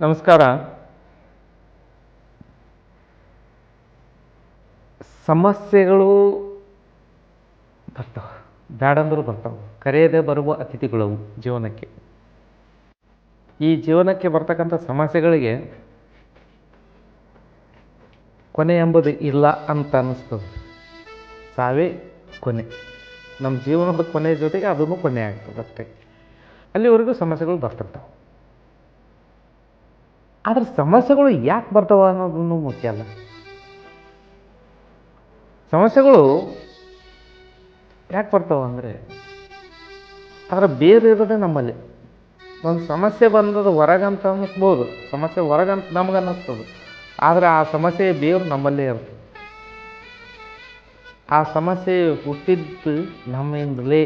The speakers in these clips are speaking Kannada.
ನಮಸ್ಕಾರ. ಸಮಸ್ಯೆಗಳು ಬರ್ತಾವೆ. ಬ್ಯಾಡಂದ್ರು ಬರ್ತಾವೆ. ಕರೆಯದೆ ಬರುವ ಅತಿಥಿಗಳವು ಜೀವನಕ್ಕೆ. ಈ ಜೀವನಕ್ಕೆ ಬರ್ತಕ್ಕಂಥ ಸಮಸ್ಯೆಗಳಿಗೆ ಕೊನೆ ಎಂಬುದು ಇಲ್ಲ ಅಂತ ಅನ್ನಿಸ್ತದೆ ಸಾವೇ ಕೊನೆ. ನಮ್ಮ ಜೀವನದ ಕೊನೆ ಜೊತೆಗೆ ಅದನ್ನು ಕೊನೆ ಆಗ್ತದೆ ಅಷ್ಟೇ. ಅಲ್ಲಿವರೆಗೂ ಸಮಸ್ಯೆಗಳು ಬರ್ತಿರ್ತಾವೆ. ಆದ್ರೆ ಸಮಸ್ಯೆಗಳು ಯಾಕೆ ಬರ್ತವೆ ಅನ್ನೋದನ್ನು ಮುಖ್ಯ ಅಲ್ಲ. ಸಮಸ್ಯೆಗಳು ಯಾಕೆ ಬರ್ತಾವೆ ಅಂದರೆ ಅದರ ಬೇರೆ ಇರೋದೇ ನಮ್ಮಲ್ಲಿ. ಒಂದು ಸಮಸ್ಯೆ ಬಂದದ್ದು ಹೊರಗಂತ ಅನ್ನಿಸ್ಬೋದು ಸಮಸ್ಯೆ ಹೊರಗಂತ ನಮ್ಗೆ ಅನ್ನಿಸ್ತದೆ ಆದರೆ ಆ ಸಮಸ್ಯೆ ಬೇರು ನಮ್ಮಲ್ಲೇ ಇರ್ತದೆ ಆ ಸಮಸ್ಯೆ ಹುಟ್ಟಿದ್ದು ನಮ್ಮಿಂದಲೇ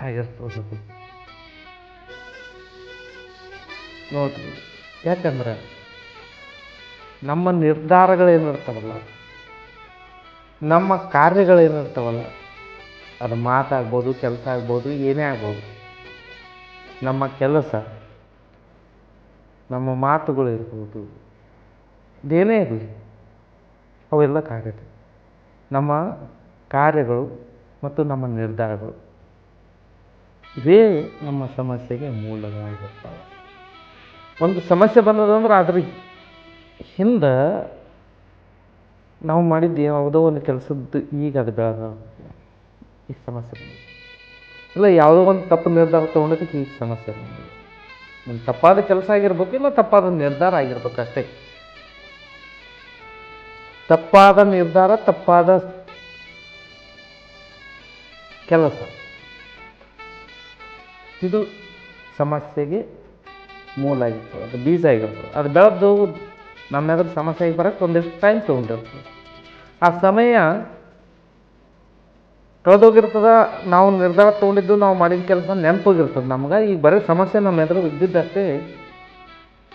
ಆಗಿರ್ತದೆ ನೋಡ್ರಿ. ಯಾಕಂದ್ರೆ ನಮ್ಮ ನಿರ್ಧಾರಗಳೇನಿರ್ತಾವಲ್ಲ ನಮ್ಮ ಕಾರ್ಯಗಳೇನಿರ್ತಾವಲ್ಲ ಅದು ಮಾತಾಗ್ಬೋದು, ಕೆಲಸ ಆಗ್ಬೋದು, ಏನೇ ಆಗ್ಬೋದು, ನಮ್ಮ ಕೆಲಸ, ನಮ್ಮ ಮಾತುಗಳಿರ್ಬೋದು ಇದೇನೇ ಇರಲಿ, ಅವೆಲ್ಲ ಕಾರ್ಯಗಳು ನಮ್ಮ ಕಾರ್ಯಗಳು ಮತ್ತು ನಮ್ಮ ನಿರ್ಧಾರಗಳು ಇವೇ ನಮ್ಮ ಸಮಸ್ಯೆಗೆ ಮೂಲವಾಗಿರ್ತವೆ ಒಂದು ಸಮಸ್ಯೆ ಬಂದದಂದ್ರೆ ಅದ್ರ ಹಿಂದೆ ನಾವು ಮಾಡಿದ್ದು ಯಾವುದೋ ಒಂದು ಕೆಲಸದ್ದು, ಈಗ ಅದು ಬೆಳೆದ. ಈ ಸಮಸ್ಯೆ ಇಲ್ಲ, ಯಾವುದೋ ಒಂದು ತಪ್ಪು ನಿರ್ಧಾರ ತೊಗೊಂಡೋದಕ್ಕೆ ಈ ಸಮಸ್ಯೆ ಬಂದಿದೆ. ಒಂದು ತಪ್ಪಾದ ಕೆಲಸ ಆಗಿರ್ಬೇಕು, ಇಲ್ಲ ತಪ್ಪಾದ ನಿರ್ಧಾರ ಆಗಿರ್ಬೇಕು ಅಷ್ಟೇ. ತಪ್ಪಾದ ನಿರ್ಧಾರ, ತಪ್ಪಾದ ಕೆಲಸ. ಇದು ಸಮಸ್ಯೆಗೆ ಮೂಲ ಆಗಿರ್ತದೆ ಅದು ಬೀಜ ಆಗಿರ್ತದೆ ಅದು ಬೆಳೆದು ನಮ್ಮ ಎದುರು ಸಮಸ್ಯೆಗೆ ಬರೋಕ್ಕೆ ಒಂದಿಷ್ಟು ಟೈಮ್ ತೊಗೊಂಡಿರ್ತದೆ ಆ ಸಮಯ ಕಳೆದೋಗಿರ್ತದೆ, ನಾವು ನಿರ್ಧಾರ ತೊಗೊಂಡಿದ್ದು, ನಾವು ಮಾಡಿದ ಕೆಲಸ ನೆನಪೋಗಿರ್ತದೆ ನಮ್ಗೆ. ಈಗ ಬರೀ ಸಮಸ್ಯೆ ನಮ್ಮ ಎದುರು ಇದ್ದಿದ್ದಷ್ಟೇ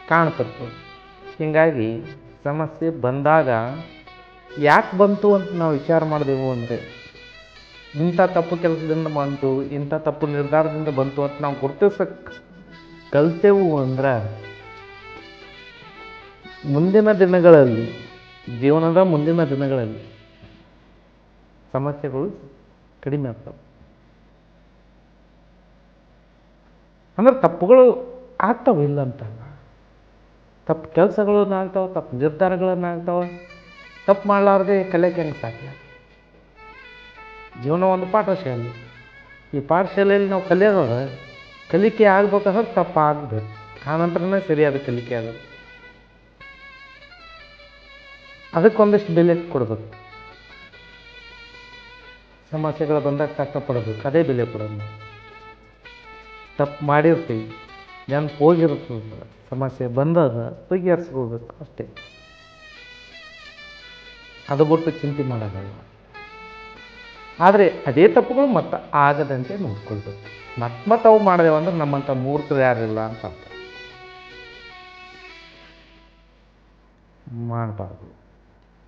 ಕಾಣ್ತಿರ್ತದೆ. ಹೀಗಾಗಿ ಸಮಸ್ಯೆ ಬಂದಾಗ ಯಾಕೆ ಬಂತು ಅಂತ ನಾವು ವಿಚಾರ ಮಾಡಿದೆವು ಅಂದರೆ, ಇಂಥ ತಪ್ಪು ಕೆಲಸದಿಂದ ಬಂತು, ಇಂಥ ತಪ್ಪು ನಿರ್ಧಾರದಿಂದ ಬಂತು ಅಂತ ನಾವು ಗುರುತಿಸಕ್ಕೆ ಕಲ್ತೆವು ಅಂದ್ರೆ ಮುಂದಿನ ದಿನಗಳಲ್ಲಿ, ಜೀವನದ ಮುಂದಿನ ದಿನಗಳಲ್ಲಿ ಸಮಸ್ಯೆಗಳು ಕಡಿಮೆ ಆಗ್ತವೆ. ಅಂದ್ರೆ ತಪ್ಪುಗಳು ಆಗ್ತಾವ ಇಲ್ಲ ಅಂತ ತಪ್ಪು ಕೆಲಸಗಳು ಆಗ್ತಾವೆ ತಪ್ಪು ನಿರ್ಧಾರಗಳನ್ನು ಆಗ್ತಾವೆ ತಪ್ಪು ಮಾಡಲಾರ್ದೆ ಕಲಿಯಕ್ಕೆ ಹೆಂಗೆ ಜೀವನ ಒಂದು ಪಾಠಶಾಲೆ. ಈ ಪಾಠಶಾಲೆಯಲ್ಲಿ ನಾವು ಕಲಿಯೋದ ಕಲಿಕೆ ಆಗ್ಬೇಕಾದ್ರೆ ತಪ್ಪು ಆಗ್ಬೇಕು. ಆನಂತರನೇ ಸರಿಯಾದ ಕಲಿಕೆ ಆಗೋದು ಅದಕ್ಕೊಂದಿಷ್ಟು ಬೆಲೆ ಕೊಡ್ಬೇಕು. ಸಮಸ್ಯೆಗಳು ಬಂದಾಗ ಕಷ್ಟಪಡಬೇಕು. ಅದೇ ಬೆಲೆ ಕೊಡೋದು. ತಪ್ಪು ಮಾಡಿರ್ತೀವಿ. ನೆನಪು ಹೋಗಿರ್ತದೆ ಸಮಸ್ಯೆ ಬಂದದ ಬಗೆಹರಿಸ್ಕೋಬೇಕು ಅಷ್ಟೇ. ಅದು ಬಿಟ್ಟು ಚಿಂತೆ ಮಾಡೋದಲ್ಲ. ಆದರೆ ಅದೇ ತಪ್ಪುಗಳು ಮತ್ತೆ ಆಗದಂತೆ ನೋಡ್ಕೊಳ್ಬೇಕು. ಮತ್ತೆ ಮತ್ತೆ ಅವು ಮಾಡಿದೆವು ಅಂದ್ರೆ ನಮ್ಮಂಥ ಮೂರ್ಖರು ಯಾರಿಲ್ಲ ಅಂತ ಅರ್ಥ. ಮಾಡಬಾರ್ದು.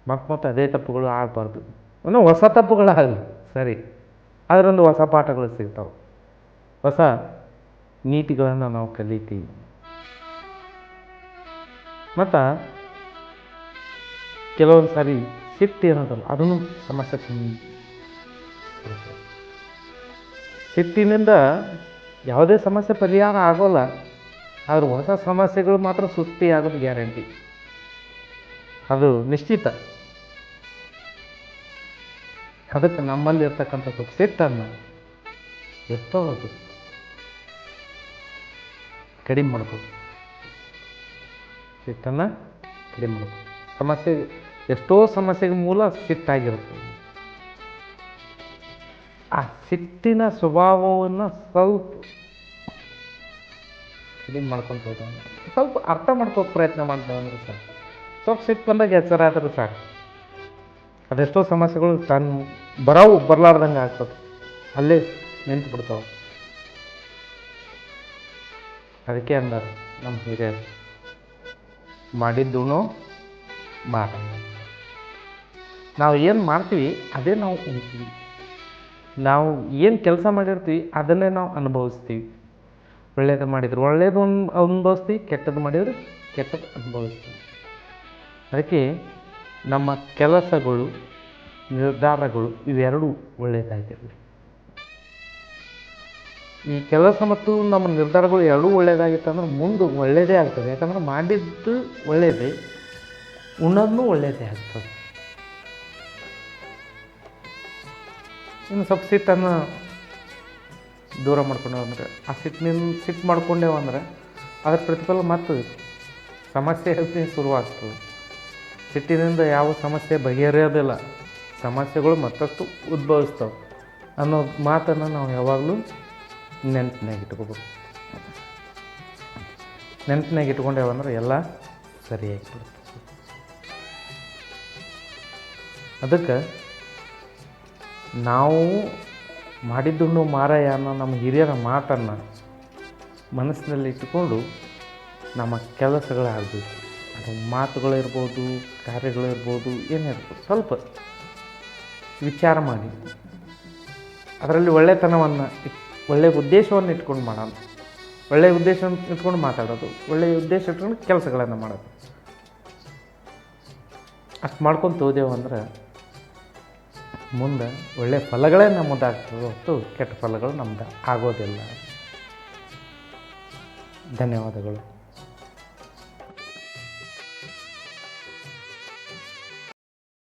ಮತ್ತೆ ಮತ್ತೆ ಅದೇ ತಪ್ಪುಗಳು ಆಗಬಾರ್ದು. ಇನ್ನೂ ಹೊಸ ತಪ್ಪುಗಳಾಗಲಿ ಸರಿ. ಅದರೊಂದು ಹೊಸ ಪಾಠಗಳು ಸಿಗ್ತಾವೆ. ಹೊಸ ನೀತಿಗಳನ್ನು ನಾವು ಕಲಿತೀವಿ. ಮತ್ತು ಕೆಲವೊಂದು ಸಾರಿ ಸಿಟ್ಟು ಏನದಲ್ಲ ಅದನ್ನು ಸಮಸ್ಯೆ ತುಂಬ ಸಿಟ್ಟಿನಿಂದ ಯಾವುದೇ ಸಮಸ್ಯೆ ಪರಿಹಾರ ಆಗೋಲ್ಲ, ಆದ್ರೆ ಹೊಸ ಸಮಸ್ಯೆಗಳು ಮಾತ್ರ ಸೃಷ್ಟಿ ಆಗೋದು ಗ್ಯಾರಂಟಿ. ಅದು ನಿಶ್ಚಿತ. ಅದಕ್ಕೆ ನಮ್ಮಲ್ಲಿ ಇರ್ತಕ್ಕಂಥದ್ದು ಸಿಟ್ಟನ್ನು ಎಷ್ಟೋ ಕಡಿಮೆ ಮಾಡ್ಬೋದು. ಸಿಟ್ಟನ್ನು ಕಡಿಮೆ ಮಾಡ್ಬೋದು. ಸಮಸ್ಯೆ, ಎಷ್ಟೋ ಸಮಸ್ಯೆಗೆ ಮೂಲ ಸಿಟ್ಟಾಗಿರುತ್ತೆ. ಆ ಸಿಟ್ಟಿನ ಸ್ವಭಾವವನ್ನು ಸ್ವಲ್ಪ ಇದನ್ನು ಮಾಡ್ಕೊಂತ ಹೋದ ಸ್ವಲ್ಪ ಅರ್ಥ ಮಾಡ್ಕೋ ಪ್ರಯತ್ನ ಮಾಡ್ತೇವೆ ಅಂದ್ರೆ ಸಾಕು. ಸ್ವಲ್ಪ ಸಿಟ್ಟು ಬಂದಾಗ ಎಚ್ಚರ ಆದರೂ ಸಾಕು. ಅದೆಷ್ಟೋ ಸಮಸ್ಯೆಗಳು ತನ್ನ ಬರೋವು ಬರಲಾರ್ದಂಗೆ ಆಗ್ತದೆ. ಅಲ್ಲೇ ನಿಂತು ಬಿಡ್ತಾವೆ. ಅದಕ್ಕೆ ಅಂದರು ನಮ್ಮ ಹಿರಿಯರು ಮಾಡಿದ್ದು ಮಾಡ ನಾವು ಏನು ಮಾಡ್ತೀವಿ, ಅದೇ ನಾವು ಉಣ್ತೀವಿ. ನಾವು ಏನು ಕೆಲಸ ಮಾಡಿರ್ತೀವಿ, ಅದನ್ನೇ ನಾವು ಅನುಭವಿಸ್ತೀವಿ. ಒಳ್ಳೇದು ಮಾಡಿದ್ರು ಒಳ್ಳೇದು ಅನ್, ಅನುಭವಿಸ್ತೀವಿ ಕೆಟ್ಟದ್ದು ಮಾಡಿದರೆ ಕೆಟ್ಟದ್ದು ಅನುಭವಿಸ್ತೀವಿ. ಅದಕ್ಕೆ ನಮ್ಮ ಕೆಲಸಗಳು, ನಿರ್ಧಾರಗಳು ಇವೆರಡೂ ಒಳ್ಳೆಯದಾಗಿರಲಿ ಈ ಕೆಲಸ ಮತ್ತು ನಮ್ಮ ನಿರ್ಧಾರಗಳು ಎರಡೂ ಒಳ್ಳೆಯದಾಗಿತ್ತು ಅಂದ್ರೆ ಮುಂದೆ ಒಳ್ಳೆಯದೇ ಆಗ್ತದೆ. ಯಾಕಂದ್ರೆ ಮಾಡಿದ್ದು ಒಳ್ಳೆಯದೇ ಉಣ್ಣೋದನ್ನೂ ಒಳ್ಳೆಯದೇ ಆಗ್ತದೆ. ಇನ್ನು ಸ್ವಲ್ಪ ಸಿಟ್ಟನ್ನು ದೂರ ಮಾಡ್ಕೊಂಡೇವು ಅಂದರೆ ಆ ಸಿಟ್ಟಿನಿಂದ ಸಿಟ್ಟು ಮಾಡ್ಕೊಂಡೇವು ಅಂದರೆ ಅದ್ರ ಪ್ರತಿಫಲ ಮತ್ತು ಸಮಸ್ಯೆ ಶುರುವಾಗ್ತದೆ. ಸಿಟ್ಟಿನಿಂದ ಯಾವ ಸಮಸ್ಯೆ ಬಗೆಹರಿಯೋದಿಲ್ಲ. ಸಮಸ್ಯೆಗಳು ಮತ್ತಷ್ಟು ಉದ್ಭವಿಸ್ತವೆ ಅನ್ನೋ ಮಾತನ್ನು ನಾವು ಯಾವಾಗಲೂ ನೆನಪಿನಾಗ ಇಟ್ಕೋಬೇಕು. ನೆನಪಿನಾಗ ಇಟ್ಕೊಂಡೇವಂದ್ರೆ ಎಲ್ಲ ಸರಿಯಾಗಿ ಅದಕ್ಕೆ ನಾವು ಮಾಡಿದ್ದುಣ್ಣು ಮಾರಾಯ ಅನ್ನೋ ನಮ್ಮ ಹಿರಿಯರ ಮಾತನ್ನು ಮನಸ್ಸಿನಲ್ಲಿ ಇಟ್ಟುಕೊಂಡು ನಮ್ಮ ಕೆಲಸಗಳಾಗಬೇಕು. ಅದು ಮಾತುಗಳಿರ್ಬೋದು, ಕಾರ್ಯಗಳಿರ್ಬೋದು ಏನಿರ್ಬೋದು ಸ್ವಲ್ಪ ವಿಚಾರ ಮಾಡಿ. ಅದರಲ್ಲಿ ಒಳ್ಳೆತನವನ್ನು ಒಳ್ಳೆಯ ಉದ್ದೇಶವನ್ನು ಇಟ್ಕೊಂಡು ಮಾಡೋದು. ಒಳ್ಳೆಯ ಉದ್ದೇಶವನ್ನು ಇಟ್ಕೊಂಡು ಮಾತಾಡೋದು. ಒಳ್ಳೆಯ ಉದ್ದೇಶ ಇಟ್ಕೊಂಡು ಕೆಲಸಗಳನ್ನು ಮಾಡೋದು. ಅಷ್ಟು ಮಾಡ್ಕೊಂತ ಹೋದೆವು ಅಂದ್ರೆ ಮುಂದೆ ಒಳ್ಳೆಯ ಫಲಗಳೇ ನಮ್ಮದಾಗ್ತದೆ ಹೊತ್ತು ಕೆಟ್ಟ ಫಲಗಳು ನಮ್ದು ಆಗೋದಿಲ್ಲ. ಧನ್ಯವಾದಗಳು.